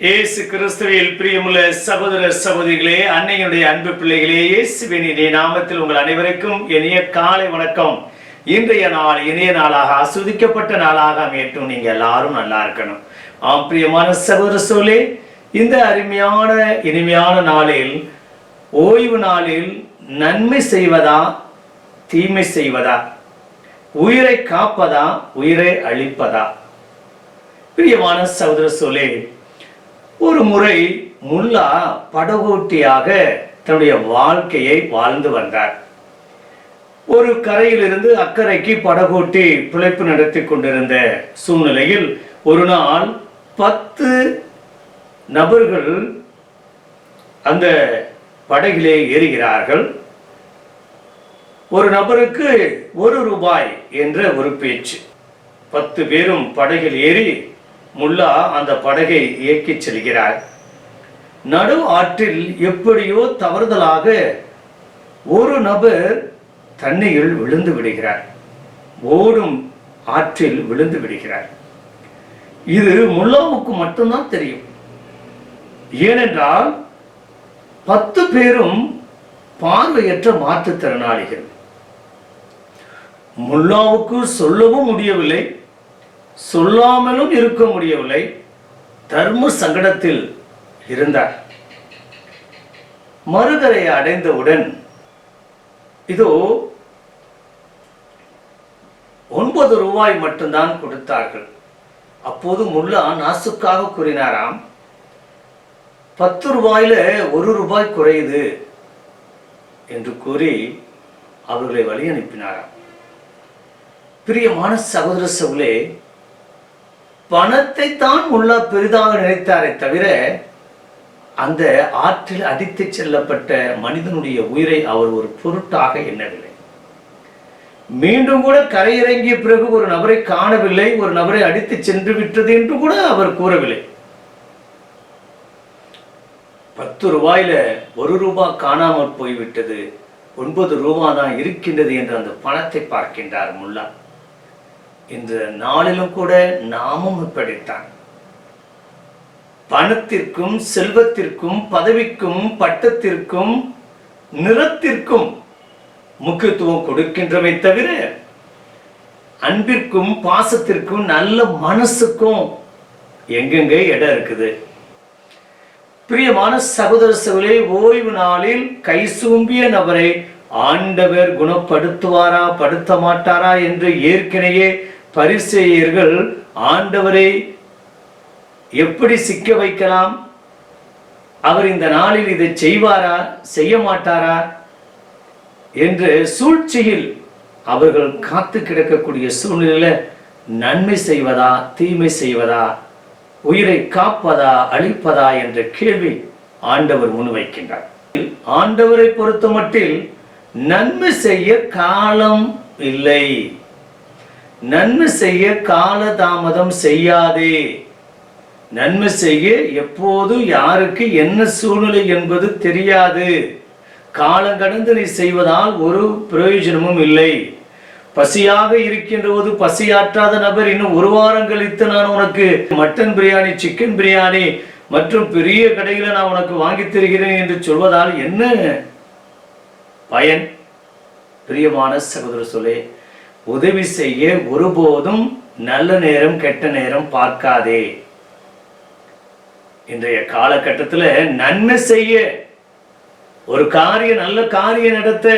இயேசு கிறிஸ்துவில் பிரியமுள்ள சகோதர சகோதரிகளே அன்னையுடைய அன்பு பிள்ளைகளே இயேசுவினுடைய நாமத்தில் உங்கள் அனைவருக்கும் இனிய காலை வணக்கம். இன்றைய நாள் இனிய நாளாக ஆஸ்வதிக்கப்பட்ட நாளாக அமையட்டும். நீங்க எல்லாரும் நல்லா இருக்கணும். ஆம் பிரியமான சகோதர சோழே இந்த அருமையான இனிமையான நாளில் ஓய்வு நாளில் நன்மை செய்வதா தீமை செய்வதா உயிரை காப்பதா உயிரை அழிப்பதா? பிரியமான சகோதர சோழே ஒரு முறை முல்லா படகோட்டியாக தன்னுடைய வாழ்க்கையை வாழ்ந்து வந்தார். ஒரு கரையிலிருந்து அக்கறைக்கு படகோட்டி பிழைப்பு நடத்தி கொண்டிருந்த சூழ்நிலையில் ஒரு நாள் பத்து நபர்கள் அந்த படகிலே ஏறுகிறார்கள். ஒரு நபருக்கு ஒரு ரூபாய் என்ற ஒரு பேச்சு. பத்து பேரும் படகில் ஏறி முல்லா அந்த படகை இயக்கிச் செல்கிறார். நடு ஆற்றில் எப்படியோ தவறுதலாக ஒரு நபர் தண்ணியில் விழுந்து விடுகிறார். ஓடும் ஆற்றில் விழுந்து விடுகிறார். இது முல்லாவுக்கு மட்டும்தான் தெரியும். ஏனென்றால் பத்து பேரும் பார்வையற்ற மாற்றுத்திறனாளிகள். முல்லாவுக்கு சொல்லவும் முடியவில்லை. சொல்லாமலும் இருக்க முடியவில்லை. தர்ம சங்கடத்தில் இருந்தார். மறுகரை அடைந்தவுடன் இதோ ஒன்பது ரூபாய் மட்டும்தான் கொடுத்தார்கள். அப்போது முல்லா நாசுக்காக கூறினாராம் பத்து ரூபாயில ஒரு ரூபாய் குறையுது என்று கூறி அவர்களை வழி அனுப்பினாராம் பிரியமான சகோதர சவுலே பணத்தை தான் முல்லா பெரிதாக நினைத்தாரே தவிர அந்த ஆற்றில் அடித்து செல்லப்பட்ட மனிதனுடைய உயிரை அவர் ஒரு பொருட்டாக எண்ணவில்லை. மீண்டும் கூட கரையிறங்கிய பிறகு ஒரு நபரை காணவில்லை ஒரு நபரை அடித்து சென்று விட்டது என்று கூட அவர் கூறவில்லை. பத்து ரூபாயில ஒரு ரூபாய் காணாமல் போய்விட்டது ஒன்பது ரூபாய் தான் இருக்கின்றது என்று அந்த பணத்தை பார்க்கின்றார் முல்லா. இந்த நாளிலும் கூட நாமும் இப்படித்தான். பணத்திற்கும் செல்வத்திற்கும் பதவிக்கும் பட்டத்திற்கும் நிறத்திற்கும் முக்கியத்துவம் கொடுக்கின்றவை தவிர அன்பிற்கும் பாசத்திற்கும் நல்ல மனசுக்கும் எங்கெங்க இடம் இருக்குது? பிரியமான சகோதர சகோதரி ஓய்வு நாளில் கை சூம்பிய நபரை ஆண்டவர் குணப்படுத்துவாரா படுத்த மாட்டாரா என்று ஏற்கனவே பரிசெயர்கள் ஆண்டவரை எப்படி சிக்க வைக்கலாம்? அவர் இந்த நாளில் இதை செய்வாரா? செய்ய மாட்டாரா? என்று சூழ்ச்சியில் அவர்கள் காத்து கிடக்கக்கூடிய சூழ்நிலையில நன்மை செய்வதா தீமை செய்வதா உயிரை காப்பதா அழிப்பதா என்ற கேள்வி ஆண்டவர் முன்வைக்கின்றார். ஆண்டவரை பொறுத்த மட்டில் நன்மை செய்ய காலம் இல்லை. நன்மை செய்ய காலதாமதம் செய்யாதே. நன்மை செய்ய எப்போது யாருக்கு என்ன சூழ்நிலை என்பது தெரியாது. காலம் கடந்து நீ செய்வதால் ஒரு பிரயோஜனமும் இல்லை. பசியாக இருக்கின்ற போது பசியாற்றாத நபர் இன்னும் ஒரு வாரம் கழித்து நான் உனக்கு மட்டன் பிரியாணி சிக்கன் பிரியாணி மற்றும் பெரிய கடையில் நான் உனக்கு வாங்கி தருகிறேன் என்று சொல்வதால் என்ன? பயன். பிரியமான சகோதர சொல்லே உதவி செய்ய ஒருபோதும் நல்ல நேரம் கெட்ட நேரம் பார்க்காதே. இன்றைய காலகட்டத்தில் நன்மை செய்ய ஒரு காரியம் நல்ல காரியம் நடத்த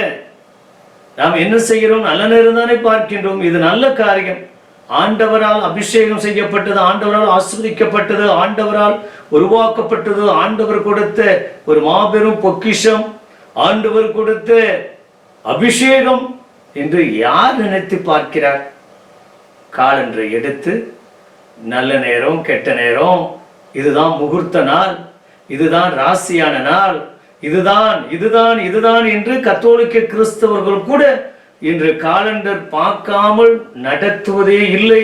நாம் என்ன செய்கிறோம்? நல்ல நேரம் தானே பார்க்கின்றோம். இது நல்ல காரியம். ஆண்டவரால் அபிஷேகம் செய்யப்பட்டது ஆண்டவரால் ஆஸ்வதிக்கப்பட்டது ஆண்டவரால் உருவாக்கப்பட்டது ஆண்டவர் கொடுத்த ஒரு மாபெரும் பொக்கிஷம் ஆண்டவர் கொடுத்த அபிஷேகம் என்று யார் நினைத்து பார்க்கிறார்? காலென்று எடுத்து நல்ல நேரம் கெட்ட நேரம் இதுதான் முகூர்த்த நாள் இதுதான் ராசியான நாள் இதுதான் இதுதான் இதுதான் என்று கத்தோலிக்க கிறிஸ்தவர்கள் கூட இன்று காலண்டர் பார்க்காமல் நடத்துவதே இல்லை.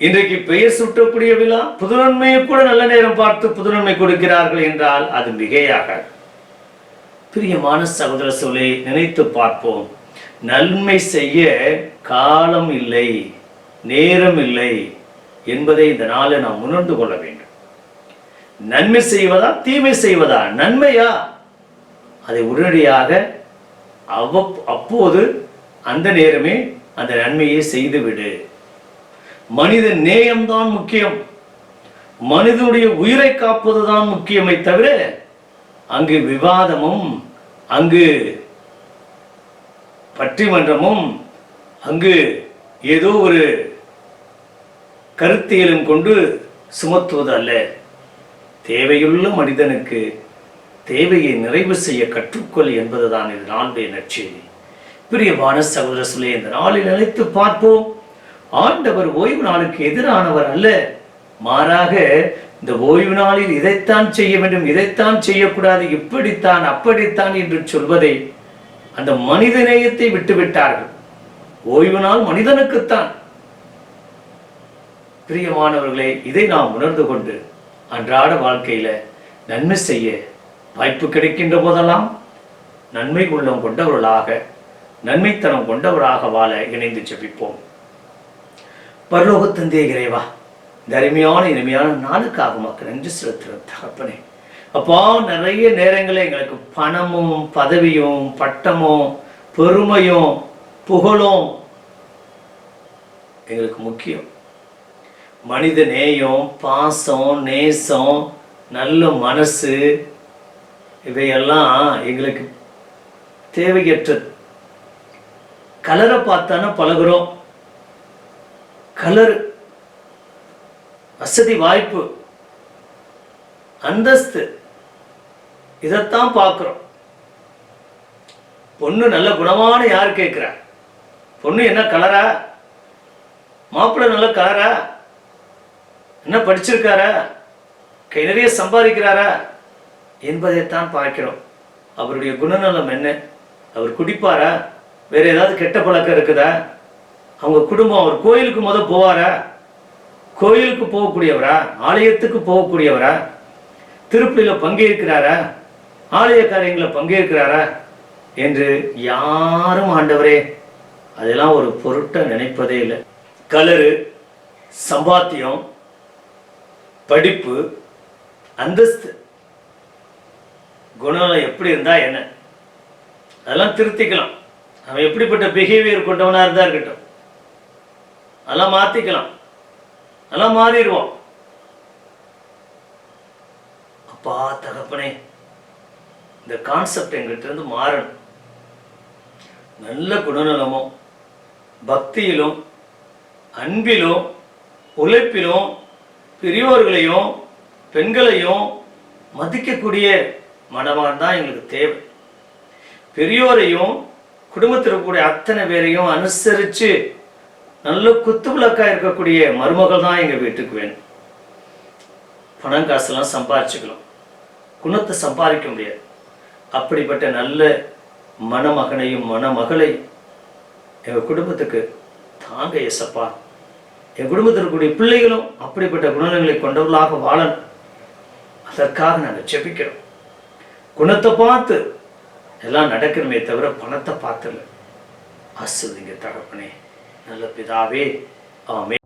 இன்றைக்கு பெயர் சுட்டக்கூடிய விழா புதுநன்மையை கூட நல்ல நேரம் பார்த்து புதுநன்மை கொடுக்கிறார்கள் என்றால் அது மிகையாக பிரியமான சகோதர சொல்லை நினைத்து பார்ப்போம். நன்மை செய்ய காலம் இல்லை நேரம் இல்லை என்பதை இந்த நாளை நாம் உணர்ந்து கொள்ள வேண்டும். நன்மை செய்வதா தீமை செய்வதா? நன்மையா? அதை உடனடியாக அவ அப்போது அந்த நேரமே அந்த நன்மையை செய்துவிடு. மனித நேயம்தான் முக்கியம். மனிதனுடைய உயிரை காப்பதுதான் முக்கியமே தவிர அங்கு விவாதமும் அங்கு பட்டிமன்றமும் அங்கு ஏதோ ஒரு கருத்தியலும் கொண்டு சுமத்துவது அல்ல. தேவையுள்ள மனிதனுக்கு தேவையை நிறைவு செய்ய கற்றுக்கொள் என்பதுதான் இது நாளுடைய நற்செய்தி. பிரியமான சகோதர சொல்லே இந்த நாளில் நினைத்து பார்ப்போம். ஆண்டவர் ஓய்வு நாளுக்கு எதிரானவர் அல்ல. மாறாக இந்த ஓய்வு நாளில் இதைத்தான் செய்ய வேண்டும் இதைத்தான் செய்யக்கூடாது இப்படித்தான் அப்படித்தான் என்று சொல்வதை அந்த மனித நேயத்தை விட்டுவிட்டார்கள். ஓய்வு நாள் மனிதனுக்குத்தான். பிரியமானவர்களே இதை நாம் உணர்ந்து கொண்டு அன்றாட வாழ்க்கையில நன்மை செய்ய வாய்ப்பு கிடைக்கின்ற போதெல்லாம் நன்மை உள்ளம் கொண்டவர்களாக நன்மைத்தனம் கொண்டவராக வாழ இணைந்து ஜெபிப்போம். பரலோகத்தந்தே இறைவா இந்த அருமையான இனிமையான நாளுக்காக மக்கள் நன்றி செலுத்துகிற தகப்பனே. அப்போ நிறைய நேரங்களில் எங்களுக்கு பணமும் பதவியும் பட்டமும் பெருமையும் புகழும் எங்களுக்கு முக்கியம். மனித நேயம் பாசம் நேசம் நல்ல மனசு இவையெல்லாம் எங்களுக்கு தேவையற்றது. கலரை பார்த்தானா பழகுறோம். கலர் வசதி வாய்ப்பு அந்தஸ்து. இதைத்தான் பார்க்குறோம். பொண்ணு நல்ல குணமான யார் கேட்குறா? பொண்ணு என்ன கலரா? மாப்பிள்ளை நல்ல கலரா? என்ன படிச்சிருக்காரா? கை நிறைய சம்பாதிக்கிறாரா? என்பதைத்தான் பார்க்கிறோம். அவருடைய குணநலம் என்ன? அவர் குடிப்பாரா? வேற ஏதாவது கெட்ட பழக்கம் இருக்குதா? அவங்க குடும்பம் அவர் கோயிலுக்கு முத போவாரா? கோயிலுக்கு போகக்கூடியவரா? ஆலயத்துக்கு போகக்கூடியவரா? திருப்பலியில பங்கேற்கிறாரா? ஆலய காரியங்களை பங்கேற்கிறாரா என்று யாரும் ஆண்டவரே அதெல்லாம் ஒரு பொருட்டை நினைப்பதே இல்லை. கலரு சம்பாத்தியம் படிப்பு அந்தஸ்து குணம் எப்படி இருந்தா என்ன? அதெல்லாம் திருத்திக்கலாம். அவன் எப்படிப்பட்ட பிஹேவியர் கொண்டவனாக இருந்தா இருக்கட்டும். அதெல்லாம் மாற்றிக்கலாம் அதெல்லாம் மாறிடுவோம் அப்பா தகப்பனே இந்த கான்செப்ட் எங்கிட்ட இருந்து மாறணும். நல்ல குணநலமும் பக்தியிலும் அன்பிலும் உழைப்பிலும் பெரியோர்களையும் பெண்களையும் மதிக்கக்கூடிய மனமாக தான் எங்களுக்கு தேவை. பெரியோரையும் குடும்பத்தில் இருக்கக்கூடிய அத்தனை பேரையும் அனுசரித்து நல்ல குத்து விளக்காக இருக்கக்கூடிய மருமகள் தான் எங்கள் வீட்டுக்கு வேணும். பணம் காசெல்லாம் சம்பாதிச்சுக்கலாம் குணத்தை சம்பாதிக்க முடியாது. அப்படிப்பட்ட நல்ல மணமகனையும் மணமகளை எங்கள் குடும்பத்துக்கு தாங்க எசப்பா என் குடும்பத்தில் இருக்கக்கூடிய பிள்ளைகளும் அப்படிப்பட்ட குணங்களை கொண்டவர்களாக வாழணும். அதற்காக நாங்கள் செபிக்கிறோம் குணத்தை பார்த்து எல்லாம் நடக்கணுமே தவிர பணத்தை பார்த்துல அசுதிங்க தகப்பனே. நல்ல பிதாவே. ஆமே